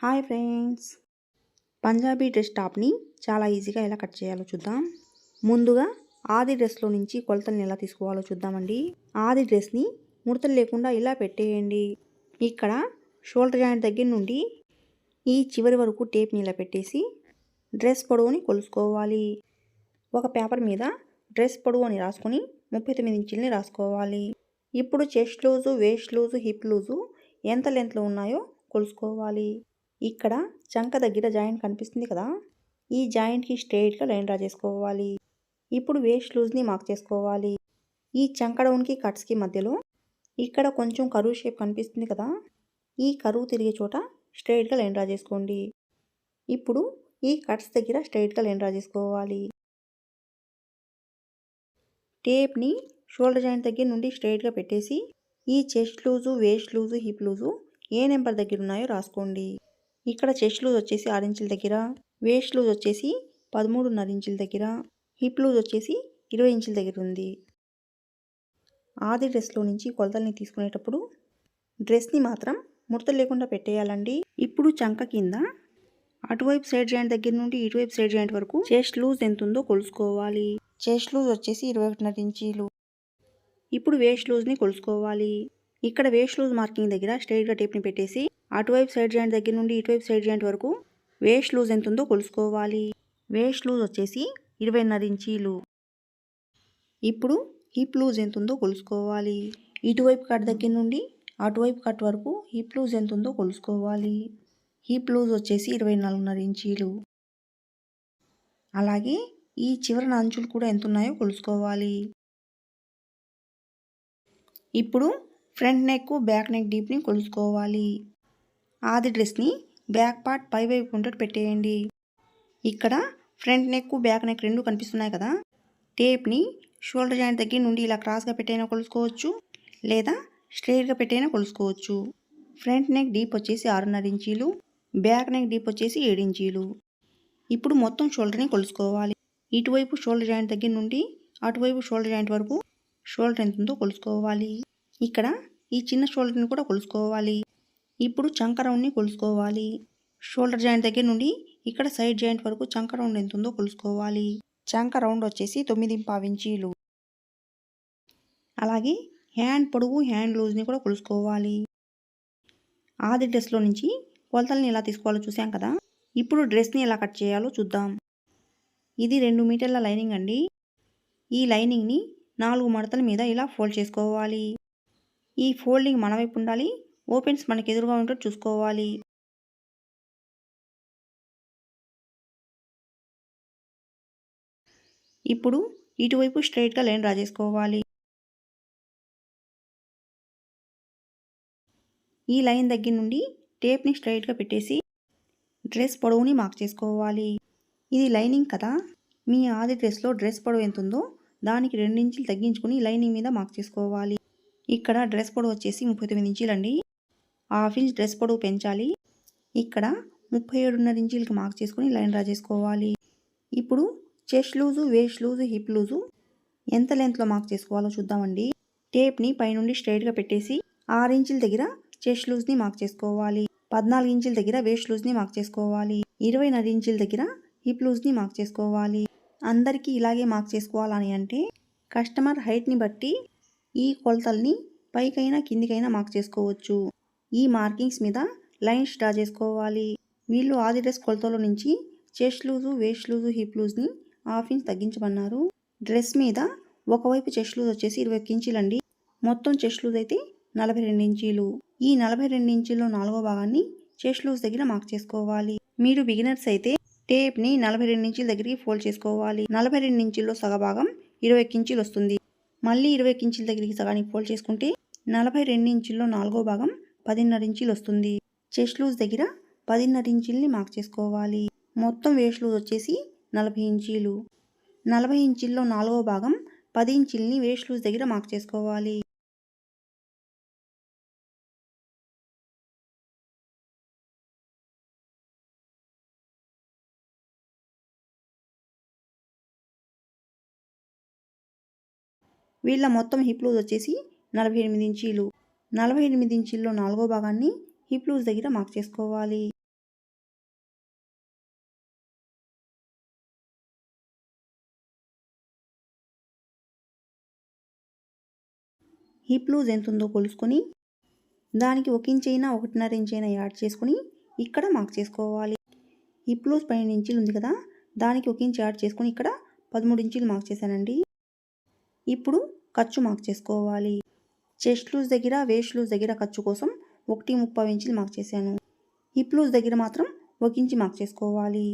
Hi friends. Punjabi dress టాప్ని చాలా ఈజీగా ఎలా కట్ చేయాలో చూద్దాం. ముందుగా ఆది డ్రెస్లో నుంచి కొలతల్ని ఎలా తీసుకోవాలో చూద్దామండి. ఆది డ్రెస్ని ముడతలు లేకుండా ఇలా పెట్టేయండి. ఇక్కడ షోల్డర్ జాయింట్ దగ్గర నుండి ఈ చివరి వరకు టేప్ని ఇలా పెట్టేసి డ్రెస్ పొడవుని కొలుసుకోవాలి. ఒక పేపర్ మీద డ్రెస్ పొడవు అని రాసుకొని ముప్పై తొమ్మిది ఇంచుల్ని రాసుకోవాలి. ఇప్పుడు chest loose waist loose hip loose ఎంత లెంత్లో ఉన్నాయో కొలుసుకోవాలి. ఇక్కడ చంక దగ్గర జాయింట్ కనిపిస్తుంది కదా. ఈ జాయింట్కి స్ట్రైట్గా లైన్ డ్రా చేసుకోవాలి. ఇప్పుడు వేస్ట్ లూజ్ని మార్క్ చేసుకోవాలి. ఈ చంక డౌన్కి కట్స్కి మధ్యలో ఇక్కడ కొంచెం కరువు షేప్ కనిపిస్తుంది కదా. ఈ కరువు తిరిగే చోట స్ట్రైట్గా లైన్ డ్రా చేసుకోండి. ఇప్పుడు ఈ కట్స్ దగ్గర స్ట్రైట్గా లైన్ డ్రా చేసుకోవాలి. టేప్ని షోల్డర్ జాయింట్ దగ్గర నుండి స్ట్రైట్గా పెట్టేసి ఈ chest loose waist loose hip loose ఏ నెంబర్ దగ్గర ఉన్నాయో రాసుకోండి. ఇక్కడ చెస్ట్ లూజ్ వచ్చేసి ఆరు ఇంచుల దగ్గర వేస్ట్ లూజ్ వచ్చేసి పదమూడున్నర ఇంచుల దగ్గర హిప్ లూజ్ వచ్చేసి ఇరవై ఇంచుల దగ్గర ఉంది. ఆది డ్రెస్లో నుంచి కొలతల్ని తీసుకునేటప్పుడు డ్రెస్ని మాత్రం ముడతలు లేకుండా పెట్టేయాలండి. ఇప్పుడు చంక కింద అటువైపు సైడ్ జాయింట్ దగ్గర నుండి ఇటువైపు సైడ్ జాయింట్ వరకు చెస్ట్ లూజ్ ఎంత ఉందో కొలుసుకోవాలి. చెస్ట్ లూజ్ వచ్చేసి ఇరవై ఒకటిన్నర ఇంచీలు. ఇప్పుడు వేస్ట్ లూజ్ని కొలుసుకోవాలి. ఇక్కడ వేస్ట్ లూజ్ మార్కింగ్ దగ్గర స్ట్రైట్గా టేప్ని పెట్టేసి అటువైపు సైడ్ జాయింట్ దగ్గర నుండి ఇటువైపు సైడ్ జాయింట్ వరకు వేస్ట్ లూజ్ ఎంత ఉందో కొలుసుకోవాలి. వేస్ట్ లూజ్ వచ్చేసి ఇరవైన్నర ఇంచీలు. ఇప్పుడు హిప్ లూజ్ ఎంత ఉందో కొలుసుకోవాలి. ఇటువైపు కట్ దగ్గర నుండి అటువైపు కట్ వరకు హిప్ లూజ్ ఎంత ఉందో కొలుసుకోవాలి. హిప్ లూజ్ వచ్చేసి ఇరవై నాలుగున్నర ఇంచీలు. అలాగే ఈ చివరన అంచులు కూడా ఎంత ఉన్నాయో కొలుసుకోవాలి. ఇప్పుడు ఫ్రంట్ నెక్ బ్యాక్ నెక్ డీప్ని కొలుసుకోవాలి. ఆది డ్రెస్ని బ్యాక్ పార్ట్ పై వైపు ఉండేట్టు పెట్టేయండి. ఇక్కడ ఫ్రంట్ నెక్ బ్యాక్ నెక్ రెండు కనిపిస్తున్నాయి కదా. టేప్ని షోల్డర్ జాయింట్ దగ్గర నుండి ఇలా క్రాస్గా పెట్టైనా కొలుసుకోవచ్చు లేదా స్ట్రైట్గా పెట్టైనా కొలుసుకోవచ్చు. ఫ్రంట్ నెక్ డీప్ వచ్చేసి ఆరున్నర ఇంచీలు బ్యాక్ నెక్ డీప్ వచ్చేసి ఏడు ఇంచీలు. ఇప్పుడు మొత్తం షోల్డర్ని కొలుసుకోవాలి. ఇటువైపు షోల్డర్ జాయింట్ దగ్గర నుండి అటువైపు షోల్డర్ జాయింట్ వరకు షోల్డర్ ఎంత ఉందో కొలుసుకోవాలి. ఇక్కడ ఈ చిన్న షోల్డర్ని కూడా కొలుసుకోవాలి. ఇప్పుడు చంక రౌండ్ని కొలుసుకోవాలి. షోల్డర్ జాయింట్ దగ్గర నుండి ఇక్కడ సైడ్ జాయింట్ వరకు చంక రౌండ్ ఎంత ఉందో కొలుసుకోవాలి. చంక రౌండ్ వచ్చేసి తొమ్మిది పావించీలు అలాగే హ్యాండ్ పొడుగు హ్యాండ్ లూజ్ని కూడా కొలుసుకోవాలి. ఆది డ్రెస్లో నుంచి కొలతల్ని ఎలా తీసుకోవాలో చూసాం కదా? ఇప్పుడు డ్రెస్ని ఎలా కట్ చేయాలో చూద్దాం. ఇది రెండు మీటర్ల లైనింగ్ అండి. ఈ లైనింగ్ని నాలుగు మడతల మీద ఇలా ఫోల్డ్ చేసుకోవాలి. ఈ ఫోల్డింగ్ మన వైపు ఉండాలి ఓపెన్స్ మనకి ఎదురుగా ఉంటే చూసుకోవాలి. ఇప్పుడు ఇటువైపు స్ట్రైట్గా లైన్ డ్రా చేసుకోవాలి. ఈ లైన్ దగ్గర నుండి టేప్ని స్ట్రైట్గా పెట్టేసి డ్రెస్ పొడవుని మార్క్ చేసుకోవాలి. ఇది లైనింగ్ కదా? మీ ఆది డ్రెస్లో డ్రెస్ పొడవు ఎంత ఉందో దానికి రెండించులు తగ్గించుకుని లైనింగ్ మీద మార్క్ చేసుకోవాలి. ఇక్కడ డ్రెస్ పొడవు వచ్చేసి ముప్పై తొమ్మిది ఇంచులండి. హాఫ్ ఇంచ్ డ్రెస్ పొడవు పెంచాలి. ఇక్కడ ముప్పై ఏడున్నర ఇంచీలకి మార్క్ చేసుకొని లైన్ డ్రా చేసుకోవాలి. ఇప్పుడు chest loose waist loose hip loose ఎంత లెంత్లో మార్క్ చేసుకోవాలో చూద్దామండి. టేప్ని పైనుండి స్ట్రైట్గా పెట్టేసి ఆరు ఇంచుల దగ్గర చెస్ట్ లూజ్ని మార్క్ చేసుకోవాలి. పద్నాలుగు ఇంచుల దగ్గర వేస్ట్ లూజ్ని మార్క్ చేసుకోవాలి. ఇరవైన్నర ఇంచుల దగ్గర హిప్ లూజ్ని మార్క్ చేసుకోవాలి. అందరికీ ఇలాగే మార్క్ చేసుకోవాలని అంటే కస్టమర్ హైట్ని బట్టి ఈ కొలతల్ని పైకైనా కిందికైనా మార్క్ చేసుకోవచ్చు. ఈ మార్కింగ్స్ మీద లైన్స్ డ్రా చేసుకోవాలి. వీళ్ళు ఆది డ్రెస్ కొలతలో నుంచి chest loose waist loose hip లూజ్ని half inch తగ్గించమన్నారు. డ్రెస్ మీద ఒకవైపు చెస్ట్ లూజ్ వచ్చేసి ఇరవై ఇంచీలండి. మొత్తం చెస్ట్ లూజ్ అయితే నలభై రెండు ఇంచీలు. ఈ నలభై రెండు ఇంచీల్లో నాలుగో భాగాన్ని చెస్ట్ లూజ్ దగ్గర మార్క్ చేసుకోవాలి. మీరు బిగినర్స్ అయితే టేప్ని నలభై రెండు ఇంచుల దగ్గరికి ఫోల్డ్ చేసుకోవాలి. నలభై రెండు ఇంచుల్లో సగభాగం ఇరవై ఇంచీలు వస్తుంది. మళ్ళీ ఇరవై ఇంచుల దగ్గరికి సగానికి ఫోల్డ్ చేసుకుంటే నలభై రెండు ఇంచుల్లో నాలుగో భాగం పదిన్నర ఇంచీలు వస్తుంది. చెస్ట్ లూజ్ దగ్గర పదిన్నర ఇంచీల్ని మార్క్ చేసుకోవాలి. మొత్తం వేస్ట్ లూజ్ వచ్చేసి నలభై ఇంచీలు. నలభై ఇంచీల్లో నాలుగో భాగం పది ఇంచీల్ని వేస్ట్ లూజ్ దగ్గర మార్క్ చేసుకోవాలి. వీళ్ళ మొత్తం హిప్ లూజ్ వచ్చేసి నలభై ఎనిమిది ఇంచీలు. నలభై ఎనిమిది ఇంచుల్లో నాలుగో భాగాన్ని హిప్ లూజ్ దగ్గర మార్క్ చేసుకోవాలి. హిప్ లూజ్ ఎంత ఉందో కొలుసుకొని దానికి ఒక ఇంచ్ అయినా ఒకటిన్నర ఇంచ్ అయినా యాడ్ చేసుకుని ఇక్కడ మార్క్ చేసుకోవాలి. హిప్ లూజ్ పన్నెండు ఇంచులు ఉంది కదా దానికి ఒక ఇంచ్ యాడ్ చేసుకుని ఇక్కడ పదమూడు ఇంచీలు మార్క్ చేశానండి. ఇప్పుడు ఖర్చు మార్క్ చేసుకోవాలి. చెస్ట్ లూజ్ దగ్గర వేస్ట్ లూజ్ దగ్గర ఖర్చు కోసం ఒకటి ముప్పై ఇంచులు మార్క్ చేశాను. హిప్ లూజ్ దగ్గర మాత్రం ఒక ఇంచు మార్క్ చేసుకోవాలి.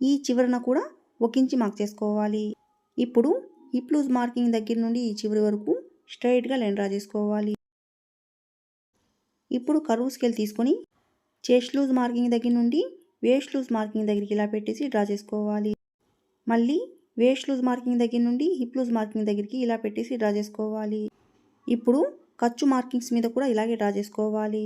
ఈ చివరన కూడా ఒక ఇంచు మార్క్ చేసుకోవాలి. ఇప్పుడు హిప్ లూజ్ మార్కింగ్ దగ్గర నుండి ఈ చివరి వరకు స్ట్రైట్గా లైన్ డ్రా చేసుకోవాలి. ఇప్పుడు కరువు స్కేల్ తీసుకొని చెస్ట్ లూజ్ మార్కింగ్ దగ్గర నుండి వేస్ట్ లూజ్ మార్కింగ్ దగ్గరికి ఇలా పెట్టేసి డ్రా చేసుకోవాలి. మళ్ళీ వేస్ట్ లూజ్ మార్కింగ్ దగ్గర నుండి హిప్ లూజ్ మార్కింగ్ దగ్గరికి ఇలా పెట్టేసి డ్రా చేసుకోవాలి. ఇప్పుడు ఖర్చు మార్కింగ్స్ మీద కూడా ఇలాగే డ్రా చేసుకోవాలి.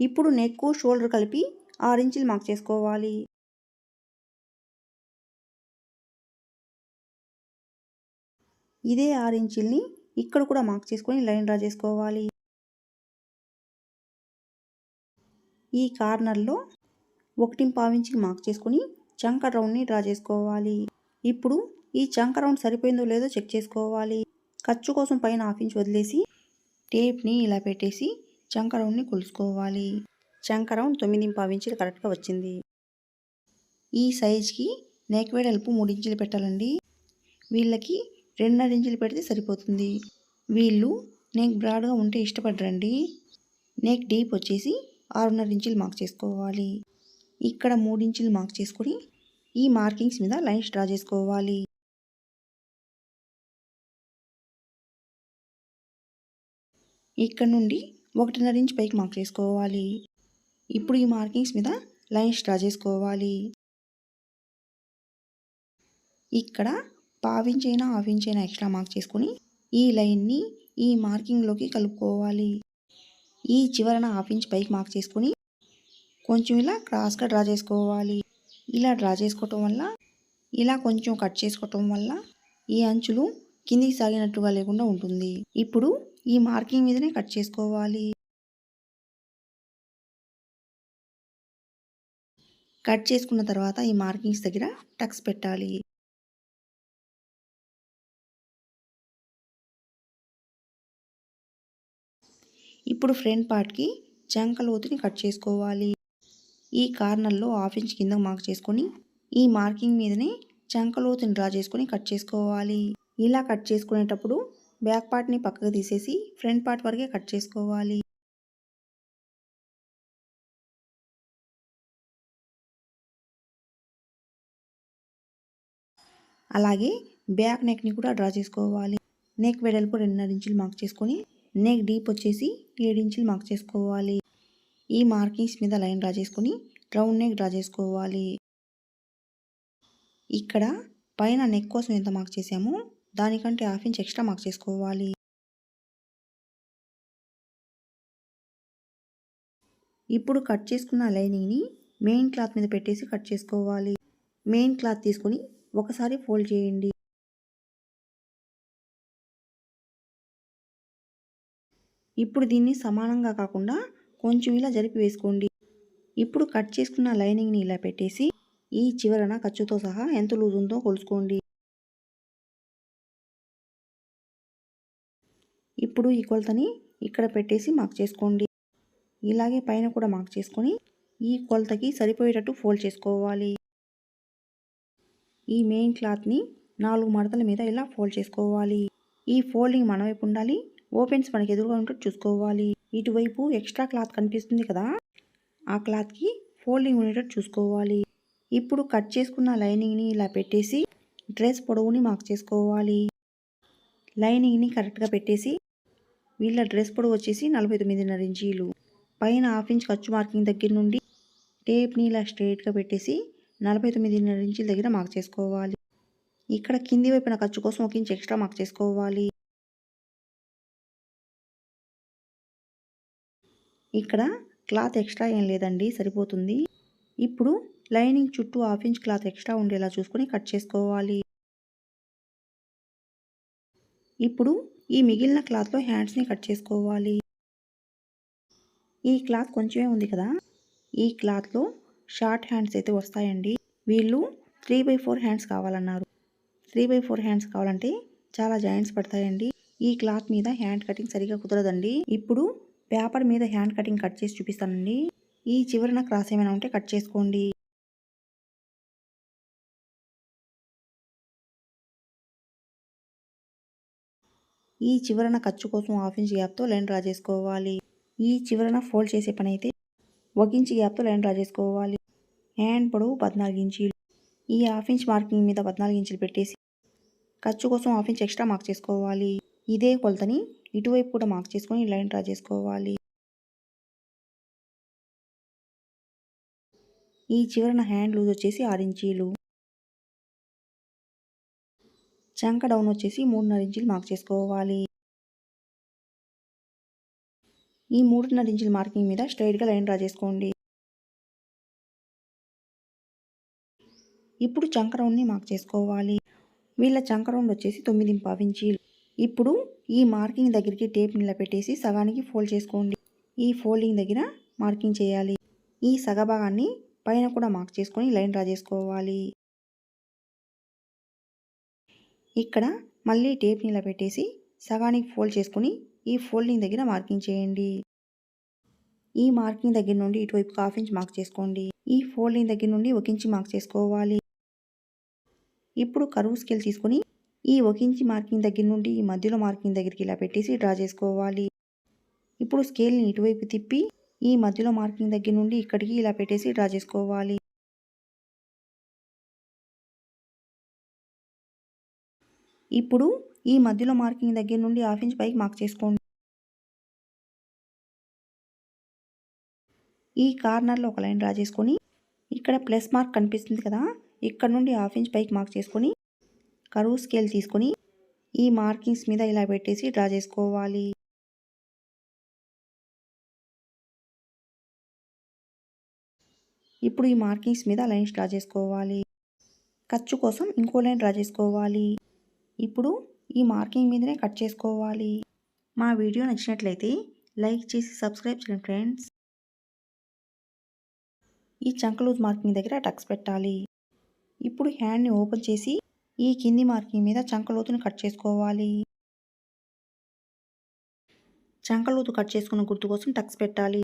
ఇప్పుడు నెక్ షోల్డర్ కలిపి ఆరు ఇంచులు మార్క్ చేసుకోవాలి. ఇదే ఆరు ఇంచుల్ని ఇక్కడ కూడా మార్క్ చేసుకొని లైన్ డ్రా చేసుకోవాలి. ఈ కార్నర్లో ఒకటి పావించి మార్క్ చేసుకొని చంక రౌండ్ని డ్రా చేసుకోవాలి. ఇప్పుడు ఈ చంక రౌండ్ సరిపోయిందో లేదో చెక్ చేసుకోవాలి. ఖర్చు కోసం పైన హాఫ్ ఇంచ్ వదిలేసి టేప్ని ఇలా పెట్టేసి చంక రౌండ్ని కొలుసుకోవాలి. చంక రౌండ్ తొమ్మిది పావించులు కరెక్ట్గా వచ్చింది. ఈ సైజ్కి నెక్ వెడల్పు మూడు ఇంచులు పెట్టాలండి. వీళ్ళకి రెండున్నర ఇంచులు పెడితే సరిపోతుంది. వీళ్ళు నెక్ బ్రాడ్గా ఉంటే ఇష్టపడరండి. నెక్ డీప్ వచ్చేసి ఆరున్నర ఇంచులు మార్క్ చేసుకోవాలి. ఇక్కడ మూడించులు మార్క్ చేసుకొని ఈ మార్కింగ్స్ మీద లైన్స్ డ్రా చేసుకోవాలి. ఇక్కడ నుండి ఒకటిన్నర ఇంచ్ పైకి మార్క్ చేసుకోవాలి. ఇప్పుడు ఈ మార్కింగ్స్ మీద లైన్స్ డ్రా చేసుకోవాలి. ఇక్కడ పావించైనా హాఫ్ ఇంచ్ అయినా ఎక్స్ట్రా మార్క్ చేసుకొని ఈ లైన్ని ఈ మార్కింగ్లోకి కలుపుకోవాలి. ఈ చివరన హాఫ్ ఇంచ్ పైకి మార్క్ చేసుకొని కొంచెం ఇలా క్రాస్గా డ్రా చేసుకోవాలి. ఇలా డ్రా చేసుకోవటం వల్ల ఇలా కొంచెం కట్ చేసుకోవటం వల్ల ఈ అంచులు కిందికి సాగినట్టుగా లేకుండా ఉంటుంది. ఇప్పుడు ఈ మార్కింగ్ మీదనే కట్ చేసుకోవాలి. కట్ చేసుకున్న తర్వాత ఈ మార్కింగ్స్ దగ్గర టక్స్ పెట్టాలి. ఇప్పుడు ఫ్రంట్ పార్ట్కి చంక లోతుని కట్ చేసుకోవాలి. ఈ కార్నర్లో హాఫ్ ఇంచ్ కింద మార్క్ చేసుకొని ఈ మార్కింగ్ మీదనే చంక లోతుని డ్రా చేసుకొని కట్ చేసుకోవాలి. ఇలా కట్ చేసుకునేటప్పుడు బ్యాక్ పార్ట్ని పక్కకు తీసేసి ఫ్రంట్ పార్ట్ వరకే కట్ చేసుకోవాలి. అలాగే బ్యాక్ నెక్ని కూడా డ్రా చేసుకోవాలి. నెక్ వెడల్పు రెండున్నర ఇంచులు మార్క్ చేసుకొని నెక్ డీప్ వచ్చేసి ఇంచులు మార్క్ చేసుకోవాలి. ఈ మార్కింగ్స్ మీద లైన్ డ్రా చేసుకొని రౌండ్ నెక్ డ్రా చేసుకోవాలి. ఇక్కడ పైన నెక్ కోసం ఎంత మార్క్ చేసామో దానికంటే హాఫ్ ఇంచ్ ఎక్స్ట్రా మార్క్ చేసుకోవాలి. ఇప్పుడు కట్ చేసుకున్న లైనింగ్ని మెయిన్ క్లాత్ మీద పెట్టేసి కట్ చేసుకోవాలి. మెయిన్ క్లాత్ తీసుకొని ఒకసారి ఫోల్డ్ చేయండి. ఇప్పుడు దీన్ని సమానంగా కాకుండా కొంచెం ఇలా జరిపి వేసుకోండి. ఇప్పుడు కట్ చేసుకున్న లైనింగ్ని ఇలా పెట్టేసి ఈ చివరన ఖర్చుతో సహా ఎంత లూజ్ ఉందో కొలుసుకోండి ఇప్పుడు ఈ కొలతని ఇక్కడ పెట్టేసి మార్క్ చేసుకోండి. ఇలాగే పైన కూడా మార్క్ చేసుకొని ఈ కొలతకి సరిపోయేటట్టు ఫోల్డ్ చేసుకోవాలి. ఈ మెయిన్ క్లాత్ని నాలుగు మడతల మీద ఇలా ఫోల్డ్ చేసుకోవాలి. ఈ ఫోల్డింగ్ మన వైపు ఉండాలి ఓపెన్స్ మనకి ఎదురుగా ఉంటే చూసుకోవాలి. ఇటువైపు ఎక్స్ట్రా క్లాత్ కనిపిస్తుంది కదా? ఆ క్లాత్కి ఫోల్డింగ్ ఉండేటట్టు చూసుకోవాలి. ఇప్పుడు కట్ చేసుకున్న లైనింగ్ని ఇలా పెట్టేసి డ్రెస్ పొడవుని మార్క్ చేసుకోవాలి. లైనింగ్ని కరెక్ట్గా పెట్టేసి వీళ్ళ డ్రెస్ పొడవు వచ్చేసి నలభై తొమ్మిదిన్నర ఇంచీలు. పైన హాఫ్ ఇంచ్ ఖర్చు మార్కింగ్ దగ్గర నుండి టేప్ని ఇలా స్ట్రైట్గా పెట్టేసి నలభై తొమ్మిదిన్నర ఇంచుల దగ్గర మార్క్ చేసుకోవాలి. ఇక్కడ కింది వైపున ఖర్చు కోసం ఒక ఇంచ్ ఎక్స్ట్రా మార్క్ చేసుకోవాలి. ఇక్కడ క్లాత్ ఎక్స్ట్రా ఏం లేదండి సరిపోతుంది. ఇప్పుడు లైనింగ్ చుట్టూ హాఫ్ ఇంచ్ క్లాత్ ఎక్స్ట్రా ఉండేలా చూసుకొని కట్ చేసుకోవాలి. ఇప్పుడు ఈ మిగిలిన క్లాత్లో హ్యాండ్స్ని కట్ చేసుకోవాలి. ఈ క్లాత్ కొంచెమే ఉంది కదా ఈ క్లాత్లో షార్ట్ హ్యాండ్స్ అయితే వస్తాయండి. వీళ్ళు త్రీ బై ఫోర్ హ్యాండ్స్ కావాలన్నారు. త్రీ బై ఫోర్ హ్యాండ్స్ కావాలంటే చాలా జాయింట్స్ పడతాయండి. ఈ క్లాత్ మీద హ్యాండ్ కటింగ్ సరిగా కుదరదండి. ఇప్పుడు పేపర్ మీద హ్యాండ్ కటింగ్ కట్ చేసి చూపిస్తానండి. ఈ చివరన క్రాస్ ఏమైనా ఉంటే కట్ చేసుకోండి. ఈ చివరన ఖర్చు కోసం హాఫ్ ఇంచ్ గ్యాప్తో లైన్ డ్రా చేసుకోవాలి. ఈ చివరన ఫోల్డ్ చేసే పని అయితే ఒక ఇంచ్ గ్యాప్తో లైన్ డ్రా చేసుకోవాలి. హ్యాండ్ పొడవు పద్నాలుగు ఇంచీలు. ఈ హాఫ్ ఇంచ్ మార్కింగ్ మీద పద్నాలుగు ఇంచులు పెట్టేసి ఖర్చు కోసం హాఫ్ ఇంచ్ ఎక్స్ట్రా మార్క్ చేసుకోవాలి. ఇదే కొలతని ఇటువైపు కూడా మార్క్ చేసుకొని లైన్ డ్రా చేసుకోవాలి. ఈ చివరన హ్యాండ్ లూజ్ వచ్చేసి ఆరు ఇంచీలు. చంక డౌన్ వచ్చేసి మూడున్నర ఇంచులు మార్క్ చేసుకోవాలి. ఈ మూడున్నర ఇంచుల మార్కింగ్ మీద స్ట్రైట్గా లైన్ డ్రా చేసుకోండి. ఇప్పుడు చంక రౌండ్ని మార్క్ చేసుకోవాలి. వీళ్ళ చంక రౌండ్ వచ్చేసి తొమ్మిది ఇంచీలు. ఇప్పుడు ఈ మార్కింగ్ దగ్గరికి టేప్ నిలబెట్టేసి సగానికి ఫోల్డ్ చేసుకోండి. ఈ ఫోల్డింగ్ దగ్గర మార్కింగ్ చేయాలి. ఈ సగభాగాన్ని పైన కూడా మార్క్ చేసుకొని లైన్ డ్రా చేసుకోవాలి. ఇక్కడ మళ్ళీ టేప్ నిలబెట్టేసి సగానికి ఫోల్డ్ చేసుకొని ఈ ఫోల్డింగ్ దగ్గర మార్కింగ్ చేయండి. ఈ మార్కింగ్ దగ్గర నుండి ఇటువైపు హాఫ్ ఇంచ్ మార్క్ చేసుకోండి. ఈ ఫోల్డింగ్ దగ్గర నుండి ఒక ఇంచ్ మార్క్ చేసుకోవాలి. ఇప్పుడు కరువు స్కేల్ తీసుకొని ఈ ఒక ఇంచ్ మార్కింగ్ దగ్గర నుండి ఈ మధ్యలో మార్కింగ్ దగ్గరికి ఇలా పెట్టేసి డ్రా చేసుకోవాలి. ఇప్పుడు స్కేల్ని ఇటువైపు తిప్పి ఈ మధ్యలో మార్కింగ్ దగ్గర నుండి ఇక్కడికి ఇలా పెట్టేసి డ్రా చేసుకోవాలి. ఇప్పుడు ఈ మధ్యలో మార్కింగ్ దగ్గర నుండి హాఫ్ ఇంచ్ పైకి మార్క్ చేసుకోండి. ఈ కార్నర్లో ఒక లైన్ డ్రా చేసుకొని ఇక్కడ ప్లస్ మార్క్ కనిపిస్తుంది కదా ఇక్కడ నుండి హాఫ్ ఇంచ్ పైకి మార్క్ చేసుకొని కరువు స్కేల్ తీసుకొని ఈ మార్కింగ్స్ మీద ఇలా పెట్టేసి డ్రా చేసుకోవాలి. ఇప్పుడు ఈ మార్కింగ్స్ మీద లైన్స్ డ్రా చేసుకోవాలి. ఖర్చు కోసం ఇంకో లైన్ డ్రా చేసుకోవాలి. ఇప్పుడు ఈ మార్కింగ్ మీదనే కట్ చేసుకోవాలి. మా వీడియో నచ్చినట్లయితే లైక్ చేసి సబ్స్క్రైబ్ చేయండి ఫ్రెండ్స్. ఈ చంకలూజ్ మార్కింగ్ దగ్గర టక్స్ పెట్టాలి. ఇప్పుడు హ్యాండ్ని ఓపెన్ చేసి ఈ కింది మార్కింగ్ మీద చంకలోతుని కట్ చేసుకోవాలి. చంకలోతు కట్ చేసుకున్న గుర్తు కోసం టక్స్ పెట్టాలి.